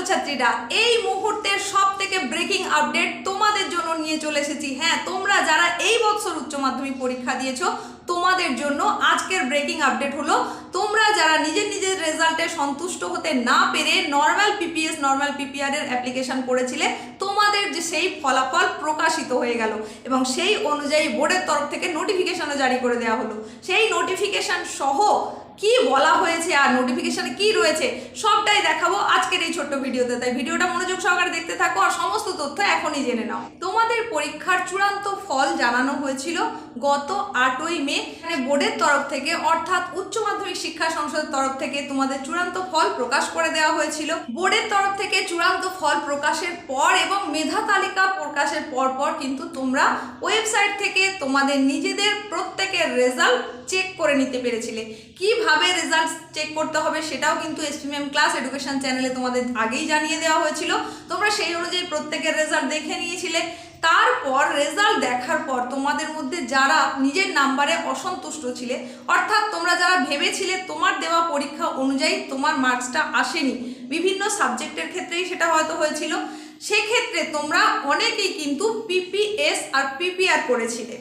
ছাত্রছাত্রীরা, এই মুহূর্তের সব থেকে ব্রেকিং আপডেট তোমাদের জন্য নিয়ে চলে এসেছি। হ্যাঁ তোমরা যারা এই বছর উচ্চ মাধ্যমিক পরীক্ষা দিয়েছ, তোমাদের জন্য আজকের ব্রেকিং আপডেট হলো, তোমরা যারা নিজের নিজের রেজাল্টে সন্তুষ্ট হতে না পেরে নর্মাল পিপিএস নর্মাল পিপিআর এর অ্যাপ্লিকেশন করেছিলে তোমাদের যে সেই ফলাফল প্রকাশিত হয়ে গেল এবং সেই অনুযায়ী বোর্ডের তরফ থেকে নোটিফিকেশনও জারি করে দেওয়া হলো। সেই নোটিফিকেশন সহ কি বলা হয়েছে আর নোটিফিকেশনে কি রয়েছে সবটাই দেখাবো আজকের এই ছোট্ট ভিডিওতে। তাই ভিডিওটা মনোযোগ সহকারে দেখতে থাকো আর সমস্ত তথ্য এখনই জেনে নাও। তোমাদের পরীক্ষার চূড়ান্ত ফল জানানো হয়েছিল গত আটই মে। মানে বোর্ডের তরফ থেকে অর্থাৎ উচ্চ মাধ্যমিক শিক্ষা সংসদের তরফ থেকে তোমাদের চূড়ান্ত ফল প্রকাশ করে দেওয়া হয়েছিল। বোর্ডের তরফ থেকে চূড়ান্ত ফল প্রকাশের পর এবং মেধা তালিকা প্রকাশের পর পর কিন্তু তোমরা ওয়েবসাইট থেকে তোমাদের নিজেদের প্রত্যেকের রেজাল্ট চেক করে নিতে পেরেছিলে। কীভাবে রেজাল্ট চেক করতে হবে সেটাও কিন্তু এসপিএম ক্লাস এডুকেশন চ্যানেলে তোমাদের আগেই জানিয়ে দেওয়া হয়েছিল। তোমরা সেই অনুযায়ী প্রত্যেকের রেজাল্ট দেখে নিয়েছিলে। তারপর রেজাল্ট দেখার পর তোমাদের মধ্যে যারা নিজের নাম্বারে অসন্তুষ্ট ছিলে, অর্থাৎ তোমরা যারা ভেবেছিলে তোমার দেওয়া পরীক্ষা অনুযায়ী তোমার মার্কসটা আসেনি, বিভিন্ন সাবজেক্টের ক্ষেত্রেই সেটা হয়তো হয়েছিল, সেক্ষেত্রে তোমরা অনেকেই কিন্তু পিপিএস আর পিপিআর করেছিলে।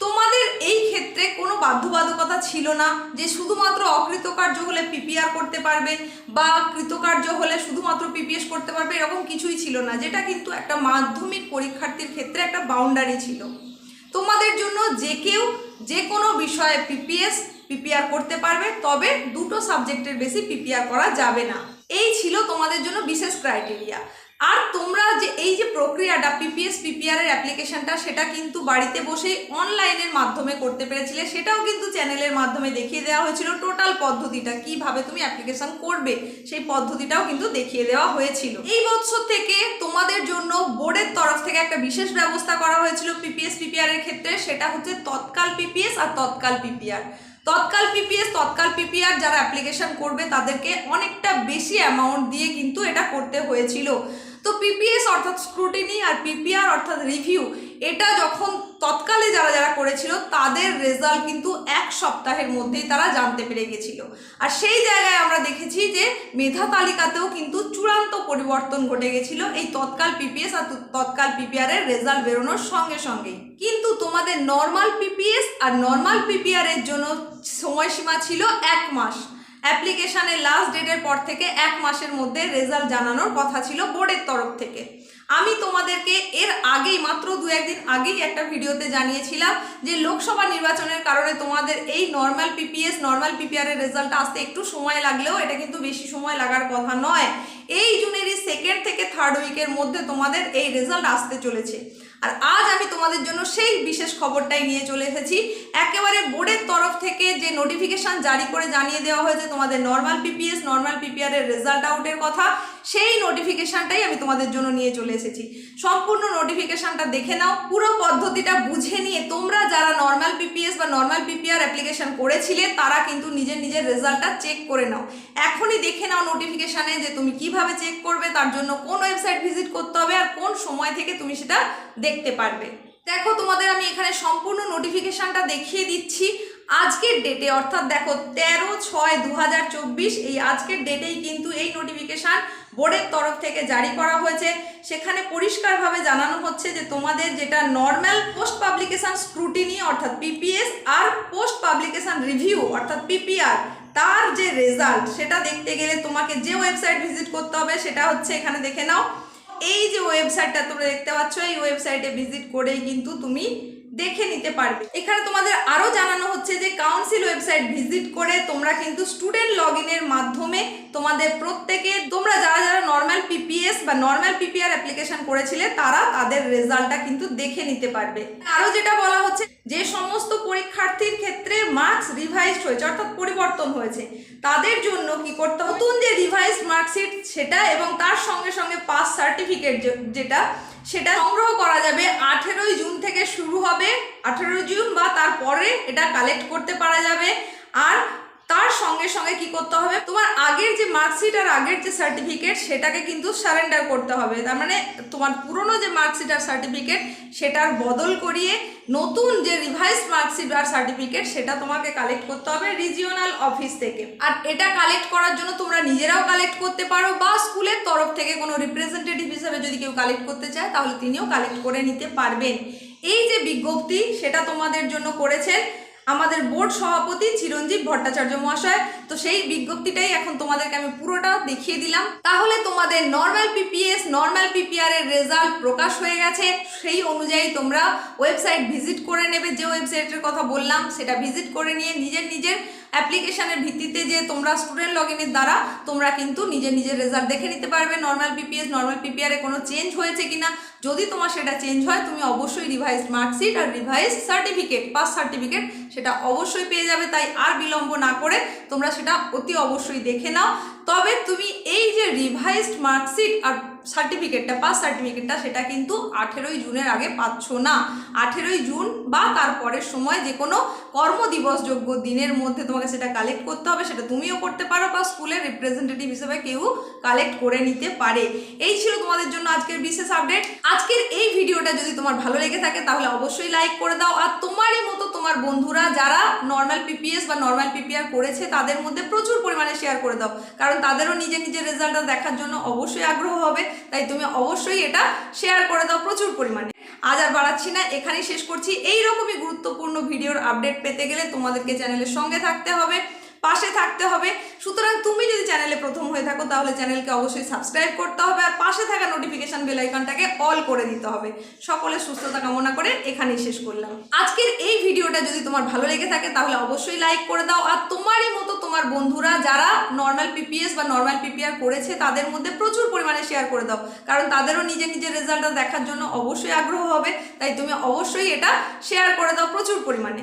তোমাদের এই ক্ষেত্রে কোনো বাধ্যবাধকতা ছিল না যে শুধুমাত্র অকৃতকার্য হলে পিপিআর করতে পারবে বা কৃতকার্য হলে শুধুমাত্র পিপিএস করতে পারবে, এরকম কিছুই ছিল না। যেটা কিন্তু একটা মাধ্যমিক পরীক্ষার্থীর ক্ষেত্রে একটা বাউন্ডারি ছিল। তোমাদের জন্য যে কেউ যে কোনো বিষয়ে পিপিএস পিপিআর করতে পারবে, তবে দুটো সাবজেক্টের বেশি পিপিআর করা যাবে না। এই ছিল তোমাদের জন্য বিশেষ ক্রাইটেরিয়া আর তোমরা যে এই যে প্রক্রিয়াটা পিপিএস পিপিআর এর অ্যাপ্লিকেশনটা সেটা কিন্তু বাড়িতে বসেই অনলাইনের মাধ্যমে করতে পেরেছিলে। সেটাও কিন্তু চ্যানেলের মাধ্যমে দেখিয়ে দেওয়া হয়েছিল। টোটাল পদ্ধতিটা, কীভাবে তুমি অ্যাপ্লিকেশন করবে, সেই পদ্ধতিটাও কিন্তু দেখিয়ে দেওয়া হয়েছিল। এই বছর থেকে তোমাদের জন্য বোর্ডের তরফ থেকে একটা বিশেষ ব্যবস্থা করা হয়েছিল পিপিএস পিপিআর এর ক্ষেত্রে। সেটা হচ্ছে তৎকাল পিপিএস আর tatkal PPR tatkal PPS tatkal PPR যারা অ্যাপ্লিকেশন করবে, তাদেরকে অনেকটা বেশি অ্যামাউন্ট দিয়ে কিন্তু এটা করতে হয়েছিল। তো পিপিএস অর্থাৎ স্ক্রুটিনি আর পিপিআর অর্থাৎ রিভিউ এটা যখন তৎকালে যারা যারা করেছিল, তাদের রেজাল্ট কিন্তু এক সপ্তাহের মধ্যেই তারা জানতে পেরে গেছিল। আর সেই জায়গায় আমরা দেখেছি যে মেধা তালিকাতেও কিন্তু চূড়ান্ত পরিবর্তন ঘটে গেছিল এই তৎকাল পিপিএস আর তৎকাল পিপিআর এর রেজাল্ট বেরোনোর সঙ্গে সঙ্গেই। কিন্তু তোমাদের নর্মাল পিপিএস আর নর্মাল পিপিআর এর জন্য সময়সীমা ছিল এক মাস। অ্যাপ্লিকেশানের লাস্ট ডেটের পর থেকে এক মাসের মধ্যে রেজাল্ট জানানোর কথা ছিল বোর্ডের তরফ থেকে। আমি তোমাদেরকে এর আগেই, মাত্র দু একদিন আগেই একটা ভিডিওতে জানিয়েছিলাম যে লোকসভা নির্বাচনের কারণে তোমাদের এই নর্মাল পিপিএস নর্মাল পিপিআরের রেজাল্ট আসতে একটু সময় লাগলেও এটা কিন্তু বেশি সময় লাগার কথা নয়। এই জুনেরই সেকেন্ড থেকে থার্ড উইকের মধ্যে তোমাদের এই রেজাল্ট আসতে চলেছে। আর আজ আমি তোমাদের জন্য সেই বিশেষ খবরটাই নিয়ে চলে এসেছি। একেবারে বোর্ডের তরফ থেকে যে নোটিফিকেশান জারি করে জানিয়ে দেওয়া হয়েছে তোমাদের নর্মাল পিপিএস নর্মাল পিপিআর এর রেজাল্ট আউটের কথা সেই নোটিফিকেশানটাই আমি তোমাদের জন্য নিয়ে চলে এসেছি। সম্পূর্ণ নোটিফিকেশানটা দেখে নাও, পুরো পদ্ধতিটা বুঝে নিয়ে তোমরা যারা নর্মাল পিপিএস বা নর্মাল পিপিআর অ্যাপ্লিকেশন করেছিলে, তারা কিন্তু নিজের নিজের রেজাল্টটা চেক করে নাও। এখনই দেখে নাও নোটিফিকেশানে যে তুমি কীভাবে চেক করবে, তার জন্য কোন ওয়েবসাইট ভিজিট করতে হবে আর কোন সময় থেকে তুমি সেটা দেখতে পারবে। দেখো, তোমাদের আমি এখানে সম্পূর্ণ নোটিফিকেশানটা দেখিয়ে দিচ্ছি। আজকের ডেটে অর্থাৎ দেখো, তেরো ছয় দু এই আজকের ডেটেই কিন্তু এই নোটিফিকেশান বোর্ডের তরফ থেকে জারি করা হয়েছে। সেখানে পরিষ্কারভাবে জানানো হচ্ছে যে তোমাদের যেটা নর্মাল পোস্ট পাবলিকেশান স্ক্রুটিনি অর্থাৎ পিপিএস আর পোস্ট পাবলিকেশান রিভিউ অর্থাৎ পিপিআর তার যে রেজাল্ট সেটা দেখতে গেলে তোমাকে যে ওয়েবসাইট ভিজিট করতে হবে, সেটা হচ্ছে এখানে দেখে নাও। এই যে ওয়েবসাইটটা তোমরা দেখতে পাচ্ছ, এই ওয়েবসাইটে ভিজিট করেই কিন্তু তুমি দেখে নিতে পারবে। এখানে তোমাদের আরও জানানো হচ্ছে যে কাউন্সিল ওয়েবসাইট ভিজিট করে তোমরা কিন্তু স্টুডেন্ট লগ ইনের মাধ্যমে তোমাদের প্রত্যেকে, তোমরা যারা যারা নর্মাল পিপিএস বা নর্মাল পিপিআর অ্যাপ্লিকেশন করেছিলে, তারা তাদের রেজাল্টটা কিন্তু দেখে নিতে পারবে। আরও যেটা বলা হচ্ছে, যে সমস্ত পরীক্ষার্থীর ক্ষেত্রে মার্কস রিভাইজড হয়েছে, অর্থাৎ পরিবর্তন হয়েছে, তাদের জন্য কি করতে নতুন যে রিভাইজ মার্কশিট সেটা এবং তার সঙ্গে সঙ্গে পাস সার্টিফিকেট যেটা সেটা সংগ্রহ করা যাবে। আঠেরোই জুন থেকে শুরু হবে। আঠেরোই জুন বা তারপরে এটা কালেক্ট করতে পারা যাবে। আর তার সঙ্গে সঙ্গে কি করতে হবে? তোমার আগের যে মার্কশিট আর আগের যে সার্টিফিকেট সেটাকে কিন্তু সারেন্ডার করতে হবে। তার মানে তোমার পুরনো যে মার্কশিট আর সার্টিফিকেট সেটার বদল করিয়ে নতুন যে রিভাইজ মার্কশিট আর সার্টিফিকেট সেটা তোমাকে কালেক্ট করতে হবে রিজিওনাল অফিস থেকে। আর এটা কালেক্ট করার জন্য তোমরা নিজেরাও কালেক্ট করতে পারো বা স্কুলের তরফ থেকে কোনো রিপ্রেজেন্টেটিভ হিসাবে যদি কেউ কালেক্ট করতে চায়, তাহলে তিনিও কালেক্ট করে নিতে পারবেন। এই যে বিজ্ঞপ্তি, সেটা তোমাদের জন্য করেছেন। আমাদের বোর্ড সভাপতি চিরঞ্জীব ভট্টাচার্য মহাশয়। তো সেই বিজ্ঞপ্তিটাই এখন তোমাদেরকে আমি পুরোটা দেখিয়ে দিলাম। তাহলে তোমাদের নর্মাল পিপিএস নর্মাল পিপিআর এর রেজাল্ট প্রকাশ হয়ে গেছে। সেই অনুযায়ী তোমরা ওয়েবসাইট ভিজিট করে নেবে। যে ওয়েবসাইটের কথা বললাম, সেটা ভিজিট করে নিয়ে নিজের নিজের অ্যাপ্লিকেশনের ভিত্তিতে যে তোমরা স্টুডেন্ট লগ দ্বারা তোমরা কিন্তু নিজের নিজের রেজাল্ট দেখে নিতে পারবে। নর্মাল পিপিএস নর্মাল পিপিআর কোনো চেঞ্জ হয়েছে কিনা? যদি তোমার সেটা চেঞ্জ হয়, তুমি অবশ্যই রিভাইজ মার্কশিট আর রিভাইজ সার্টিফিকেট পাস সার্টিফিকেট সেটা অবশ্যই পেয়ে যাবে। তাই আর বিলম্ব না করে তোমরা সেটা অতি অবশ্যই দেখে নাও। তবে তুমি এই যে রিভাইজড মার্কশিট আর সার্টিফিকেটটা পাস সার্টিফিকেটটা সেটা কিন্তু আঠেরোই জুনের আগে পাচ্ছ না। আঠেরোই জুন বা তারপরের সময় যে কোনো কর্মদিবসযোগ্য দিনের মধ্যে তোমাকে সেটা কালেক্ট করতে হবে, সেটা তুমিও করতে পারো বা স্কুলের রিপ্রেজেন্টেটিভ হিসেবে কেউ কালেক্ট করে নিতে পারে। এই ছিল তোমাদের জন্য আজকের বিশেষ আপডেট আজকের ভিডিওটা যদি তোমার ভালো লেগে থাকে, তাহলে অবশ্যই লাইক করে দাও। আর তোমারই মতো তোমার বন্ধুরা যারা নর্মাল পিপিএস বা নর্মাল পিপিআর করেছে, তাদের মধ্যে প্রচুর পরিমাণে শেয়ার করে দাও। কারণ তাদেরও নিজের নিজের রেজাল্টটা দেখার জন্য অবশ্যই আগ্রহ হবে। তাই তুমি অবশ্যই এটা শেয়ার করে দাও প্রচুর পরিমাণে। আজ আর বাড়াচ্ছি না, এখানেই শেষ করছি। এই রকমই গুরুত্বপূর্ণ ভিডিওর আপডেট পেতে গেলে তোমাদেরকে চ্যানেলের সঙ্গে থাকতে হবে। পাশে থাকতে হবে। সুতরাং তুমি যদি চ্যানেলে প্রথম হয়ে থাকো, তাহলে চ্যানেলকে অবশ্যই সাবস্ক্রাইব করতে হবে আর পাশে থাকা নোটিফিকেশন বেল আইকনটাকে অল করে দিতে হবে। সকলের সুস্থতা কামনা করে এখানেই শেষ করলাম। আজকের এই ভিডিওটা যদি তোমার ভালো লেগে থাকে, তাহলে অবশ্যই লাইক করে দাও। আর তোমারই মতো তোমার বন্ধুরা, যারা নর্মাল পিপিএস বা নর্মাল পিপিআর করেছে, তাদের মধ্যে প্রচুর পরিমাণে শেয়ার করে দাও। কারণ তাদেরও নিজের নিজের রেজাল্টটা দেখার জন্য অবশ্যই আগ্রহ হবে। তাই তুমি অবশ্যই এটা শেয়ার করে দাও প্রচুর পরিমাণে।